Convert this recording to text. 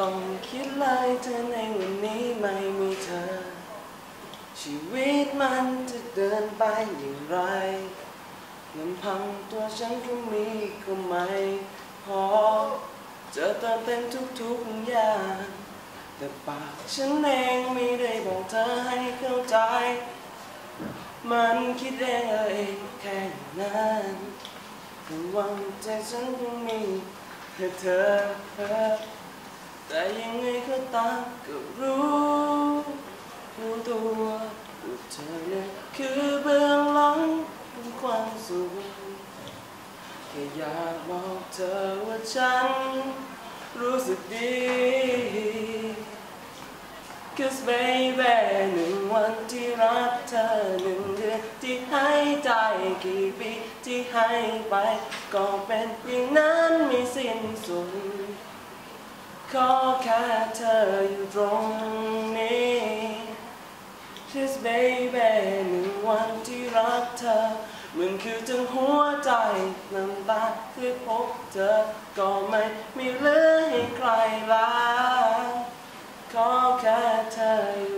ต้องคิดเลยเธอในวันนี้ไม่มีเธอ ชีวิตมันจะเดินไปอย่างไรลำพังตัวฉันก็มีก็ไม่พอเจะเติมเต็มทุกๆอย่าง แต่ปากฉันเองไม่ได้บอกเธอให้เข้าใจ มันคิดเองเองแค่นั้นแต่หวังใจฉันคงมีแค่เธอ แต่ยังไงก็ตามก็รู้รู้ตัวว่าเธอเนั้นคือเบื้องหลังของความสุขแค่อยากบอกเธอว่าฉันรู้สึกดี Cause baby หนึ่งวันที่รักเธอหนึ่งเดือนที่ให้ใจกี่ปีที่ให้ไป ก็เป็นอย่างนั้นไม่สิ้นสุด ขอแค่เธออยู่ตรงนี้ Just baby หนึ่งวันที่รักเธอเหมือนคือจังหัวใจน้ำตาที่พบเธอ ก็ไม่มีเหลือให้ใครล้วขอแค่เธอ